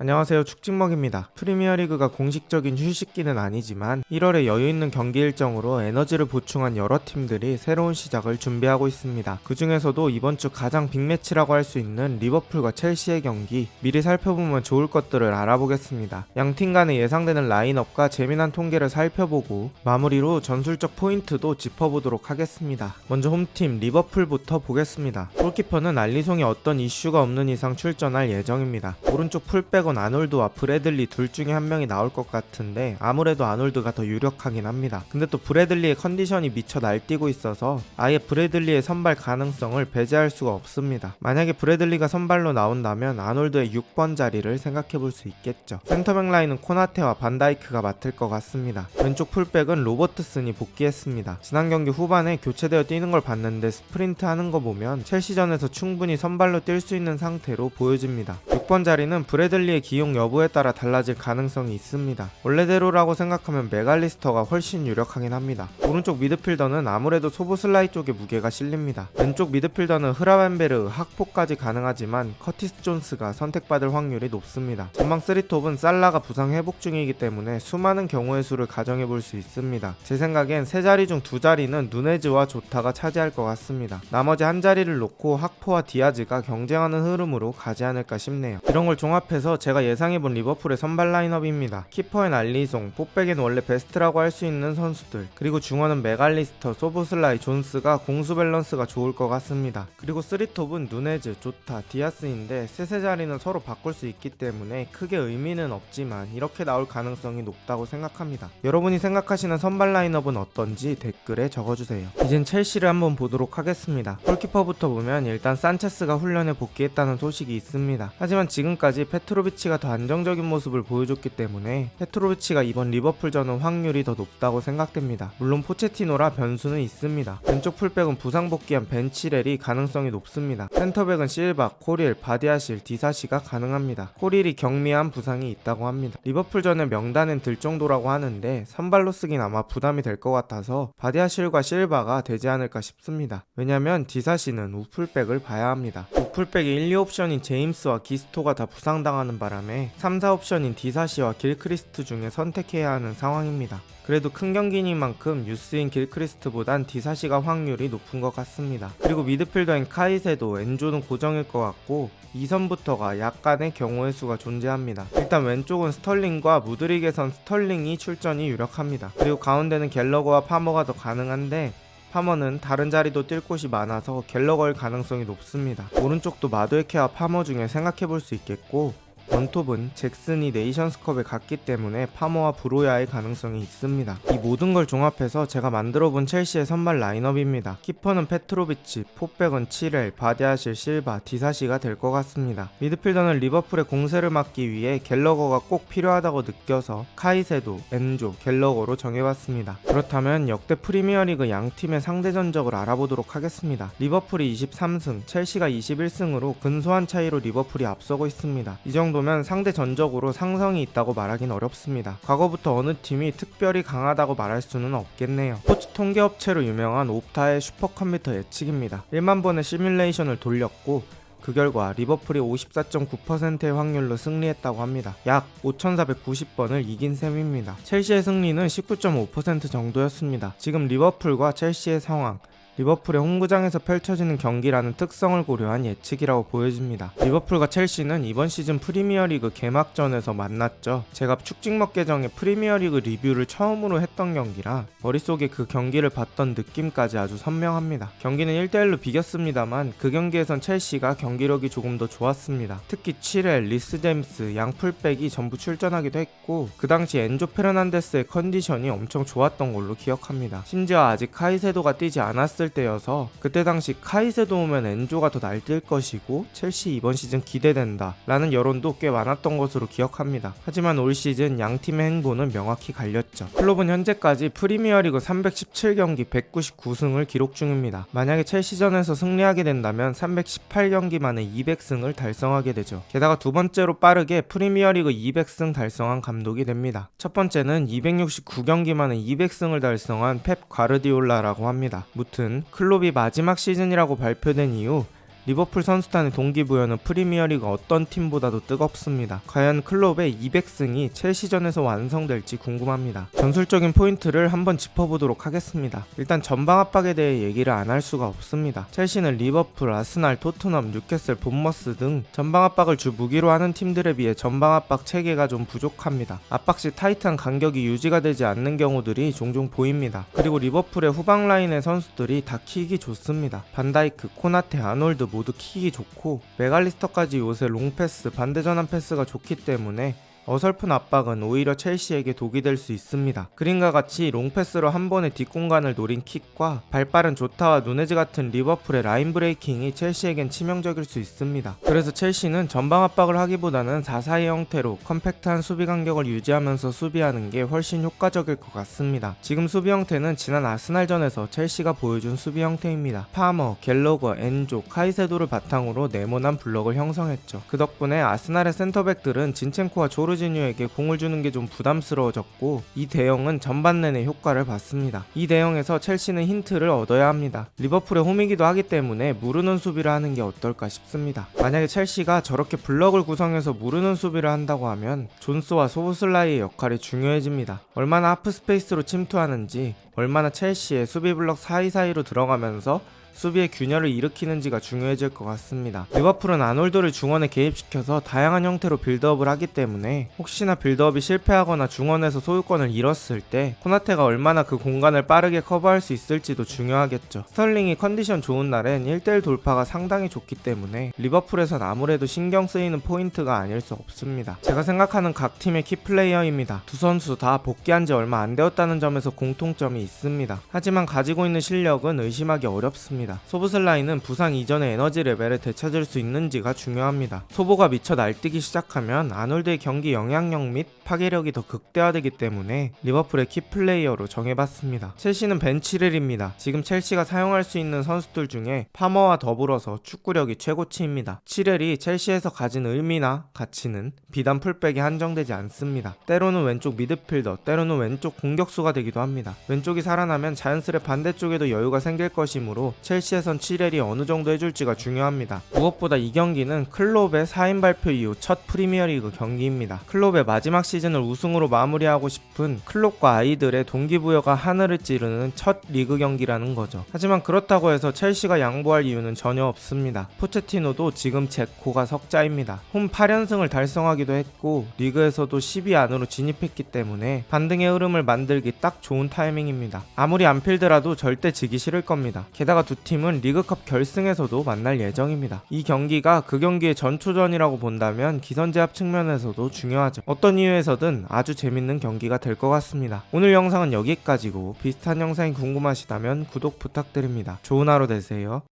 안녕하세요 축직먹입니다. 프리미어리그가 공식적인 휴식기는 아니지만 1월에 여유있는 경기 일정으로 에너지를 보충한 여러 팀들이 새로운 시작을 준비하고 있습니다. 그 중에서도 이번 주 가장 빅매치라고 할 수 있는 리버풀과 첼시의 경기 미리 살펴보면 좋을 것들을 알아보겠습니다. 양팀 간의 예상되는 라인업과 재미난 통계를 살펴보고 마무리로 전술적 포인트도 짚어보도록 하겠습니다. 먼저 홈팀 리버풀부터 보겠습니다. 골키퍼는 알리송이 어떤 이슈가 없는 이상 출전할 예정입니다. 오른쪽 풀백 은 아놀드와 브래들리 둘 중에 한 명이 나올 것 같은데 아무래도 아놀드가 더 유력하긴 합니다. 근데 또 브래들리의 컨디션이 미쳐 날뛰고 있어서 아예 브래들리의 선발 가능성을 배제할 수가 없습니다. 만약에 브래들리가 선발로 나온다면 아놀드의 6번 자리를 생각해 볼 수 있겠죠. 센터백 라인은 코나테와 반다이크가 맡을 것 같습니다. 왼쪽 풀백은 로버트슨이 복귀했습니다. 지난 경기 후반에 교체되어 뛰는 걸 봤는데 스프린트 하는 거 보면 첼시전에서 충분히 선발로 뛸 수 있는 상태로 보여집니다. 6번 자리는 브래들리의 기용 여부에 따라 달라질 가능성이 있습니다. 원래대로라고 생각하면 메갈리스터가 훨씬 유력하긴 합니다. 오른쪽 미드필더는 아무래도 소보슬라이 쪽에 무게가 실립니다. 왼쪽 미드필더는 흐라벤베르, 학포까지 가능하지만 커티스 존스가 선택받을 확률이 높습니다. 전방 3톱은 살라가 부상 회복 중이기 때문에 수많은 경우의 수를 가정해 볼 수 있습니다. 제 생각엔 세 자리 중 두 자리는 누네즈와 조타가 차지할 것 같습니다. 나머지 한 자리를 놓고 학포와 디아즈가 경쟁하는 흐름으로 가지 않을까 싶네요. 이런 걸 종합해서 제가 예상해본 리버풀의 선발 라인업입니다. 키퍼엔 알리송, 포백엔 원래 베스트라고 할 수 있는 선수들, 그리고 중원은 메갈리스터, 소보슬라이, 존스가 공수 밸런스가 좋을 것 같습니다. 그리고 3톱은 누네즈, 조타, 디아스인데 세세 자리는 서로 바꿀 수 있기 때문에 크게 의미는 없지만 이렇게 나올 가능성이 높다고 생각합니다. 여러분이 생각하시는 선발 라인업은 어떤지 댓글에 적어주세요. 이젠 첼시를 한번 보도록 하겠습니다. 골키퍼부터 보면 일단 산체스가 훈련에 복귀했다는 소식이 있습니다. 하지만 지금까지 페트로비치 가 더 안정적인 모습을 보여줬기 때문에 페트로비치가 이번 리버풀전은 확률이 더 높다고 생각됩니다. 물론 포체티노라 변수는 있습니다. 왼쪽 풀백은 부상 복귀한 벤치렐이 가능성이 높습니다. 센터백은 실바, 코릴, 바디아실, 디사시가 가능합니다. 코릴이 경미한 부상이 있다고 합니다. 리버풀전의 명단엔 들 정도라고 하는데 선발로 쓰긴 아마 부담이 될 것 같아서 바디아실과 실바가 되지 않을까 싶습니다. 왜냐면 디사시는 우풀백을 봐야 합니다. 우풀백의 1, 2 옵션인 제임스와 기스토가 다 부상당하는 바 람에 3, 4옵션인 디사시와 길크리스트 중에 선택해야 하는 상황입니다. 그래도 큰 경기니만큼 유스인 길크리스트보단 디사시가 확률이 높은 것 같습니다. 그리고 미드필더인 카이세도 엔조는 고정일 것 같고 2선부터가 약간의 경우의 수가 존재합니다. 일단 왼쪽은 스털링과 무드릭에선 스털링이 출전이 유력합니다. 그리고 가운데는 갤러거와 파머가 더 가능한데 파머는 다른 자리도 뛸 곳이 많아서 갤러거일 가능성이 높습니다. 오른쪽도 마도에케와 파머 중에 생각해 볼 수 있겠고 원톱은 잭슨이 네이션스컵에 갔기 때문에 파머와 브로야의 가능성이 있습니다. 이 모든 걸 종합해서 제가 만들어본 첼시의 선발 라인업입니다. 키퍼는 페트로비치, 포백은 치렐, 바디아실, 실바, 디사시가 될 것 같습니다. 미드필더는 리버풀의 공세를 막기 위해 갤러거가 꼭 필요하다고 느껴서 카이세도, 엔조, 갤러거로 정해봤습니다. 그렇다면 역대 프리미어리그 양 팀의 상대 전적을 알아보도록 하겠습니다. 리버풀이 23승, 첼시가 21승으로 근소한 차이로 리버풀이 앞서고 있습니다. 이 정도 면 상대 전적으로 상성이 있다고 말하긴 어렵습니다. 과거부터 어느 팀이 특별히 강하다고 말할 수는 없겠네요. 스포츠 통계 업체로 유명한 옵타의 슈퍼컴퓨터 예측입니다. 1만 번의 시뮬레이션을 돌렸고 그 결과 리버풀이 54.9%의 확률로 승리했다고 합니다. 약 5,490번을 이긴 셈입니다. 첼시의 승리는 19.5% 정도였습니다. 지금 리버풀과 첼시의 상황, 리버풀의 홈구장에서 펼쳐지는 경기라는 특성을 고려한 예측이라고 보여집니다. 리버풀과 첼시는 이번 시즌 프리미어리그 개막전에서 만났죠. 제가 축직먹 계정에 프리미어리그 리뷰를 처음으로 했던 경기라 머릿속에 그 경기를 봤던 느낌까지 아주 선명합니다. 경기는 1대1로 비겼습니다만 그 경기에선 첼시가 경기력이 조금 더 좋았습니다. 특히 치렐, 리스 제임스, 양풀백이 전부 출전하기도 했고 그 당시 엔조 페르난데스의 컨디션이 엄청 좋았던 걸로 기억합니다. 심지어 아직 카이세도가 뛰지 않았을 때여서 그때 당시 카이세도 오면 엔조가 더 날뛸 것이고 첼시 이번 시즌 기대된다 라는 여론도 꽤 많았던 것으로 기억합니다. 하지만 올 시즌 양 팀의 행보는 명확히 갈렸죠. 클롭은 현재까지 프리미어리그 317경기 199승을 기록 중입니다. 만약에 첼시전에서 승리하게 된다면 318경기 만에 200승을 달성하게 되죠. 게다가 두 번째로 빠르게 프리미어리그 200승 달성한 감독이 됩니다. 첫 번째는 269경기 만에 200승을 달성한 펩 과르디올라라고 합니다. 무튼 클롭이 마지막 시즌이라고 발표된 이후 리버풀 선수단의 동기부여는 프리미어리그 어떤 팀보다도 뜨겁습니다. 과연 클롭의 200승이 첼시전에서 완성될지 궁금합니다. 전술적인 포인트를 한번 짚어보도록 하겠습니다. 일단 전방 압박에 대해 얘기를 안 할 수가 없습니다. 첼시는 리버풀, 아스날, 토트넘, 뉴캐슬, 본머스 등 전방 압박을 주 무기로 하는 팀들에 비해 전방 압박 체계가 좀 부족합니다. 압박 시 타이트한 간격이 유지가 되지 않는 경우들이 종종 보입니다. 그리고 리버풀의 후방 라인의 선수들이 다 킥이 좋습니다. 반다이크, 코나테, 아놀드 모두 킥이 좋고 메갈리스터까지 요새 롱패스, 반대 전환 패스가 좋기 때문에 어설픈 압박은 오히려 첼시에게 독이 될 수 있습니다. 그림과 같이 롱패스로 한 번에 뒷공간을 노린 킥과 발빠른 조타와 누네즈 같은 리버풀의 라인 브레이킹이 첼시에겐 치명적일 수 있습니다. 그래서 첼시는 전방 압박을 하기보다는 4-4의 형태로 컴팩트한 수비 간격을 유지하면서 수비하는 게 훨씬 효과적일 것 같습니다. 지금 수비 형태는 지난 아스날전에서 첼시가 보여준 수비 형태입니다. 파머, 갤러거, 엔조, 카이세도를 바탕으로 네모난 블럭을 형성했죠. 그 덕분에 아스날의 센터백들은 진첸코와 조르 지뉴에게 공을 주는 게 좀 부담스러워졌고 이 대형은 전반 내내 효과를 봤습니다. 이 대형에서 첼시는 힌트를 얻어야 합니다. 리버풀의 홈이기도 하기 때문에 무르는 수비를 하는 게 어떨까 싶습니다. 만약에 첼시가 저렇게 블럭을 구성해서 무르는 수비를 한다고 하면 존스와 소보슬라이의 역할이 중요해집니다. 얼마나 하프 스페이스로 침투하는지, 얼마나 첼시의 수비 블럭 사이사이로 들어가면서 수비의 균열을 일으키는지가 중요해질 것 같습니다. 리버풀은 아놀드를 중원에 개입시켜서 다양한 형태로 빌드업을 하기 때문에 혹시나 빌드업이 실패하거나 중원에서 소유권을 잃었을 때 코나테가 얼마나 그 공간을 빠르게 커버할 수 있을지도 중요하겠죠. 스털링이 컨디션 좋은 날엔 1대1 돌파가 상당히 좋기 때문에 리버풀에선 아무래도 신경 쓰이는 포인트가 아닐 수 없습니다. 제가 생각하는 각 팀의 키플레이어입니다. 두 선수 다 복귀한 지 얼마 안 되었다는 점에서 공통점이 있습니다. 하지만 가지고 있는 실력은 의심하기 어렵습니다. 소보슬라이는 부상 이전의 에너지 레벨을 되찾을 수 있는지가 중요합니다. 소보가 미쳐 날뛰기 시작하면 아놀드의 경기 영향력 및 파괴력이 더 극대화되기 때문에 리버풀의 키플레이어로 정해봤습니다. 첼시는 벤치렐입니다. 지금 첼시가 사용할 수 있는 선수들 중에 파머와 더불어서 축구력이 최고치입니다. 치렐이 첼시에서 가진 의미나 가치는 비단 풀백에 한정되지 않습니다. 때로는 왼쪽 미드필더, 때로는 왼쪽 공격수가 되기도 합니다. 왼쪽 이 살아나면 자연스레 반대쪽에도 여유가 생길 것이므로 첼시에선 치렐이 어느 정도 해줄지가 중요합니다. 무엇보다 이 경기는 클롭의 4인 발표 이후 첫 프리미어리그 경기입니다. 클롭의 마지막 시즌을 우승으로 마무리하고 싶은 클롭과 아이들의 동기부여가 하늘을 찌르는 첫 리그 경기라는 거죠. 하지만 그렇다고 해서 첼시가 양보할 이유는 전혀 없습니다. 포체티노도 지금 제코가 석자입니다. 홈 8연승을 달성하기도 했고 리그에서도 10위 안으로 진입했기 때문에 반등의 흐름을 만들기 딱 좋은 타이밍 입니다. 아무리 안 필드라도 절대 지기 싫을 겁니다. 게다가 두 팀은 리그컵 결승에서도 만날 예정입니다. 이 경기가 그 경기의 전초전이라고 본다면 기선제압 측면에서도 중요하죠. 어떤 이유에서든 아주 재밌는 경기가 될 것 같습니다. 오늘 영상은 여기까지고 비슷한 영상이 궁금하시다면 구독 부탁드립니다. 좋은 하루 되세요.